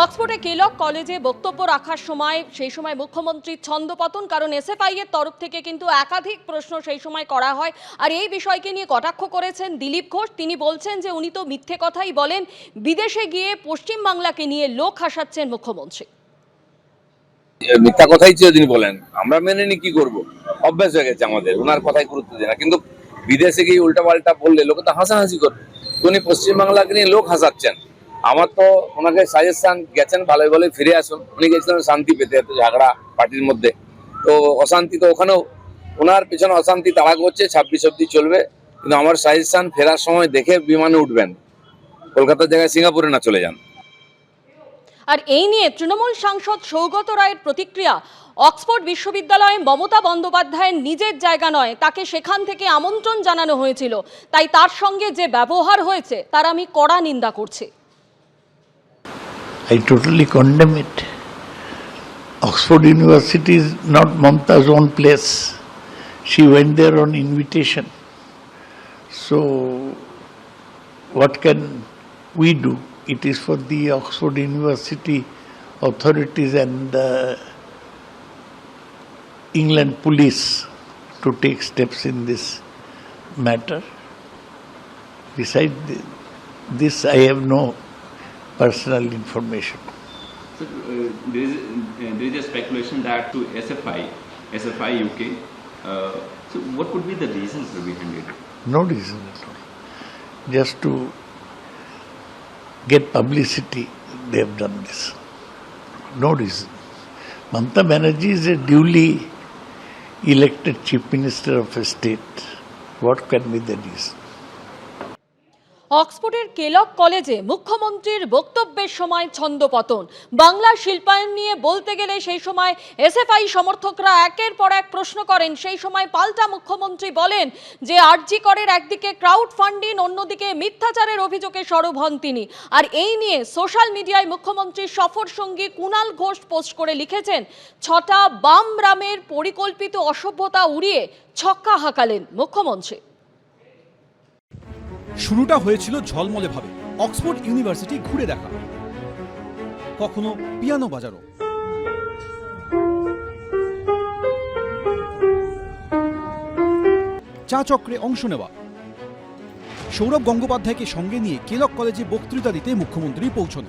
অক্সফোর্ডে কেলক কলেজে বক্তব্য রাখার সময়, সেই সময় মুখ্যমন্ত্রীর ছন্দপতন, কারণ এসএফআই এর তরফ থেকে কিন্তু একাধিক প্রশ্ন সেই সময় করা হয়। আর এই বিষয়কে নিয়ে কটাক্ষ করেছেন দিলীপ ঘোষ। তিনি বলছেন যে উনি তো মিথ্যে কথাই বলেন। বিদেশে গিয়ে পশ্চিমবাংলাকে নিয়ে লোক হাসাচ্ছেন মুখ্যমন্ত্রী। মিথ্যা কথাই চিরদিন বলেন। আমরা মেনে নি কি করব? অভ্যাস হয়ে গেছে আমাদের, ওনার কথাই গুরুত্ব দিই না। কিন্তু বিদেশে গিয়ে উল্টা পাল্টা বললে লোকে তো হাসাহাসি করবে। উনি পশ্চিমবাংলাকে নিয়ে লোক হাসাচ্ছেন। আমার তো ওনাকে সাজেশন গেছেন ভালোই ভালোই ফিরে আসুন। উনি গেছিলেন শান্তি পেতে এত ঝগড়া পার্টির মধ্যে। তো অশান্তি তো ওখানেও, ওনার পিছনে অশান্তি তাড়া করছে, ছাব্বিশ অব্দি চলবে। কিন্তু আমার সাজেশন ফেরার সময় দেখে বিমানে উঠবেন। কলকাতার জায়গায় সিঙ্গাপুরে না চলে যান। আর এই নিয়ে তৃণমূল সাংসদ সৌগত রায়ের প্রতিক্রিয়া, অক্সফোর্ড বিশ্ববিদ্যালয়ে মমতা বন্দ্যোপাধ্যায়ের নিজের জায়গা নয়, তাকে সেখান থেকে আমন্ত্রণ জানানো হয়েছিল। তাই তার সঙ্গে যে ব্যবহার হয়েছে, তার আমি কড়া নিন্দা করছি। I totally condemn it. Oxford University is not Mamta's own place. She went there on invitation. So, what can we do? It is for the Oxford University authorities and the England police to take steps in this matter. Besides this, I have no personal information. So, uh, there, is, uh, there is a speculation that to SFI, SFI UK, uh, so what could be the reasons behind it? No reason at all. Just to get publicity, they have done this. No reason. Mamata Banerjee is a duly elected chief minister of a state. What can be the reason? অক্সফোর্ডের কেলক কলেজে মুখ্যমন্ত্রীর বক্তব্যের সময় ছন্দপতন। বাংলা শিল্পায়ন নিয়ে বলতে গেলে সেই সময় SFI সমর্থকরা একের পর এক প্রশ্ন করেন। সেই সময় পাল্টা মুখ্যমন্ত্রী বলেন যে আরজি করের একদিকে ক্রাউড ফান্ডিং অন্যদিকে মিথ্যাচারের অভিযোগে সরব হন তিনি। আর এই নিয়ে সোশ্যাল মিডিয়ায় মুখ্যমন্ত্রীর সফর সঙ্গী কুণাল ঘোষ পোস্ট করে লিখেছেন, ছটা বাম রামের পরিকল্পিত অসভ্যতা উড়িয়ে ছক্কা হাঁকালেন মুখ্যমন্ত্রী। শুরুটা হয়েছিল ঝলমলে ভাবে অক্সফোর্ড ইউনিভার্সিটি ঘুরে দেখা। কখনো পিয়ানো বাজারও। চা চক্রে অংশ নেওয়া। সৌরভ গঙ্গোপাধ্যায়কে সঙ্গে নিয়ে কেলক কলেজে বক্তৃতা দিতে মুখ্যমন্ত্রী পৌঁছন।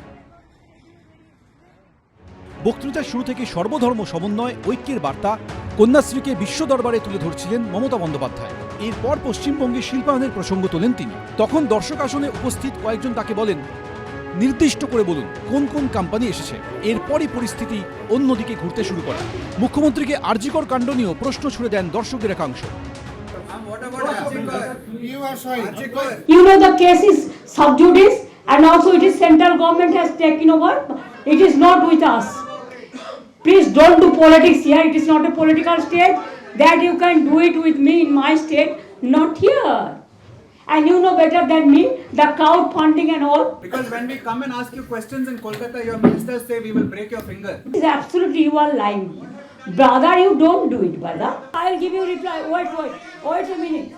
বক্তৃতার শুরু থেকে সর্বধর্ম সমন্বয়, ঐক্যের বার্তা কন্যাশ্রীকে বিশ্ব দরবারে তুলে ধরছিলেন মমতা বন্দ্যোপাধ্যায়। এরপর পশ্চিমবঙ্গে শিল্পায়নের প্রসঙ্গ তোলেন তিনি তখন দর্শক আসনে উপস্থিত কয়েকজন তাকে বলেন, নির্দিষ্ট করে বলুন, কোন কোন কোম্পানি এসেছে এরপরই পরিস্থিতি অন্যদিকে ঘুরতে শুরু করে মুখ্যমন্ত্রীকে আর্জিকর কাণ্ড নিয়েও প্রশ্ন ছুড়ে দেন দর্শকের একাংশ You know the case is sub and also it is central government has taken over. It is not with us. Please don't do politics here. It is not a political state that you can do it with me in my state, not here. And you know better than me the crowd funding and all. Because when we come and ask you questions in Kolkata, your ministers say we will break your finger. It is absolutely you are lying. Brother, you don't do it, brother. I'll give you reply. Wait, wait, wait a minute.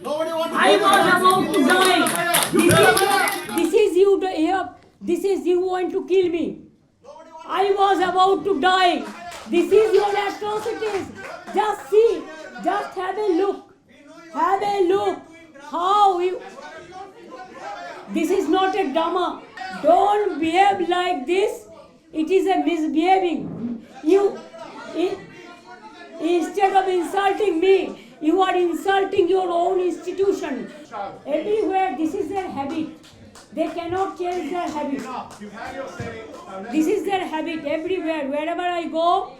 Nobody wants I was about to die. This is, this is you to here. This is you want to kill me. I was about to die. This is your atrocities. Just see. Just have a look. Have a look. How you. This is not a drama. Don't behave like this. It is a misbehaving. You, instead of insulting me, you are insulting your own institution. Everywhere, this is their habit. They cannot change their habit. This is their habit everywhere. Wherever I go,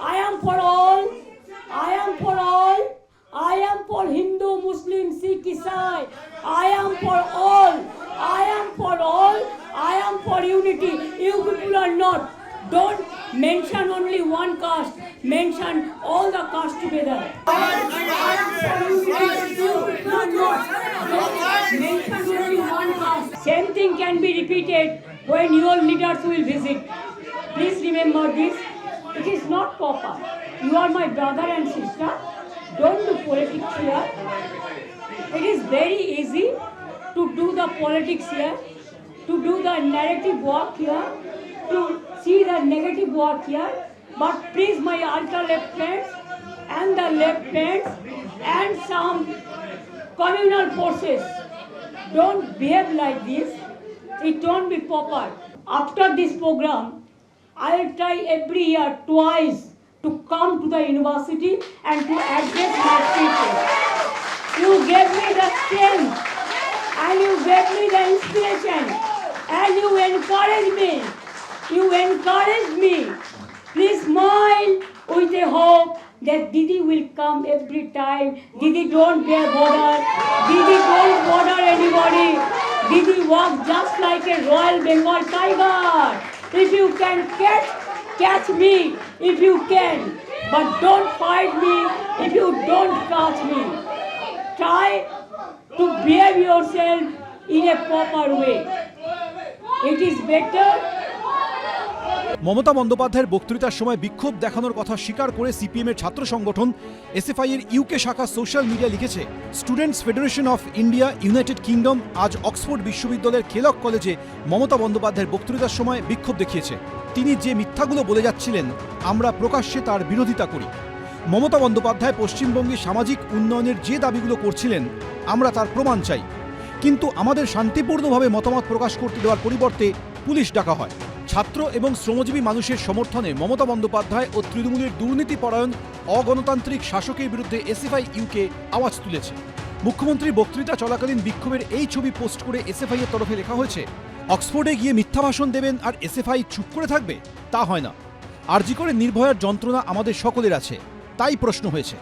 I am for all. I am for all. I am for Hindu, Muslim, Sikh, Isai. I am for all. I am for all. I am for unity. You people are not. Don't mention only one caste. Mention all the castes together. I am for unity. Mention only one caste. Same thing can be repeated when your leaders will visit. Please remember this. It is not proper. You are my brother and sister. Don't do politics here. It is very easy. to do the politics here, to do the narrative work here, to see the negative work here. But please, my ultra left friends and the left friends and some communal forces, don't behave like this. It don't be proper. After this program, I'll try every year twice to come to the university and to address my people. You gave me the strength and you gave me the inspiration and you encouraged me. You encouraged me. Please smile with a hope that Didi will come every time. Didi don't bear bother. Didi don't bother anybody. Didi walk just like a Royal Bengal tiger. If you can catch, catch me if you can. But don't fight me if you don't catch me. Try to behave yourself in a proper way. It is better Mamata বন্দ্যোপাধ্যায়ের বক্তৃতার সময় বিক্ষোভ দেখানোর কথা স্বীকার করে সিপিএমের ছাত্র সংগঠন এসএফআই এর ইউকে শাখা সোশ্যাল মিডিয়া লিখেছে, Students Federation of India, United Kingdom আজ অক্সফোর্ড বিশ্ববিদ্যালয়ের খেলক কলেজে মমতা বন্দ্যোপাধ্যায়ের বক্তৃতার সময় বিক্ষোভ দেখিয়েছে। তিনি যে মিথ্যাগুলো বলে যাচ্ছিলেন, আমরা প্রকাশ্যে তার বিরোধিতা করি। মমতা বন্দ্যোপাধ্যায় পশ্চিমবঙ্গে সামাজিক উন্নয়নের যে দাবিগুলো করছিলেন, আমরা তার প্রমাণ চাই। কিন্তু আমাদের শান্তিপূর্ণভাবে মতামত প্রকাশ করতে দেওয়ার পরিবর্তে পুলিশ ডাকা হয়। ছাত্র এবং শ্রমজীবী মানুষের সমর্থনে মমতা বন্দ্যোপাধ্যায় ও তৃণমূলের দুর্নীতিপরায়ণ অগণতান্ত্রিক শাসকের বিরুদ্ধে এসএফআই ইউকে আওয়াজ তুলেছে। মুখ্যমন্ত্রী বক্তৃতা চলাকালীন বিক্ষোভের এই ছবি পোস্ট করে এসএফআই এর তরফে লেখা হয়েছে, অক্সফোর্ডে গিয়ে মিথ্যা ভাষণ দেবেন আর এসএফআই চুপ করে থাকবে? তা হয় না। আরজি করে নির্ভয়ার যন্ত্রণা আমাদের সকলের আছে। তাই প্রশ্ন হয়েছে।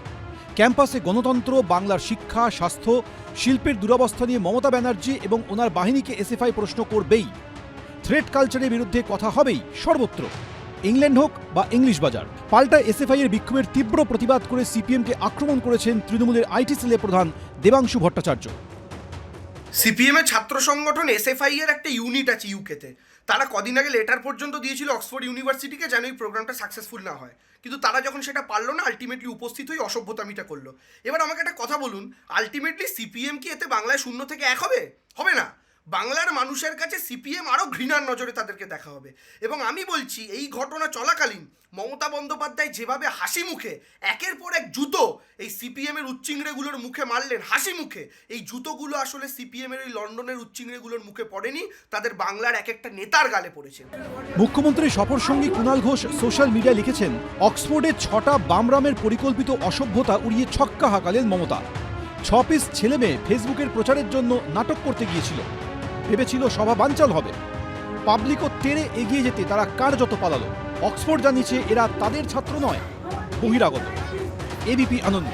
ক্যাম্পাসে গণতন্ত্র, বাংলার শিক্ষা, স্বাস্থ্য, শিল্পের দুরবস্থা নিয়ে মমতা ব্যানার্জি এবং ওনার বাহিনীকে এসএফআই প্রশ্ন করবেই। থ্রেড কালচারের বিরুদ্ধে কথা হবেই সর্বত্র। ইংল্যান্ড হোক বা ইংলিশ বাজার, পাল্টা এসএফআই এর বিক্ষোভের তীব্র প্রতিবাদ করে সিপিএমকে আক্রমণ করেছেন তৃণমূলের আইটি সেলের প্রধান দেবাংশু ভট্টাচার্য। সিপিএম এর ছাত্র সংগঠন এসএফআই এর একটা ইউনিট আছে ইউকেতে। তারা কদিন আগে লেটার পর্যন্ত দিয়েছিল অক্সফোর্ড ইউনিভার্সিটিকে যেন এই প্রোগ্রামটা সাকসেসফুল না হয়। কিন্তু তারা যখন সেটা পারল না আলটিমেটলি উপস্থিত হয়ে অসভ্যতামিটা করল। এবার আমাকে একটা কথা বলুন আলটিমেটলি সিপিএম কি এতে বাংলায় শূন্য থেকে এক হবে? হবে না। বাংলার মানুষের কাছে সিপিএম আরও ঘৃণার নজরে তাদেরকে দেখা হবে। এবং আমি বলছি, এই ঘটনা চলাকালীন মমতা বন্দ্যোপাধ্যায় যেভাবে হাসি মুখে, একের পর এক জুতো এই সিপিএমের উচ্চিংড়েগুলোর মুখে মারলেন, হাসি মুখে, এই জুতোগুলো আসলে সিপিএম এর ওই লন্ডনের উচ্চিংড়েগুলোর মুখে পড়েনি, তাদের বাংলার এক একটা নেতার গালে পড়েছে। মুখ্যমন্ত্রী সফর সঙ্গী কুণাল ঘোষ সোশ্যাল মিডিয়ায় লিখেছেন, অক্সফোর্ডে ছটা বামরামের পরিকল্পিত অসভ্যতা উড়িয়ে ছক্কা হাঁকালেন মমতা। ছ পিস ছেলে মেয়ে ফেসবুকের প্রচারের জন্য নাটক করতে গিয়েছিল। ভেবেছিল সভা বানচাল হবে। পাবলিকও টেরে এগিয়ে যেতে তারা কার যত পালালো। অক্সফোর্ড জানিয়েছে এরা তাদের ছাত্র নয়, বহিরাগত। এবিপি আনন্দ.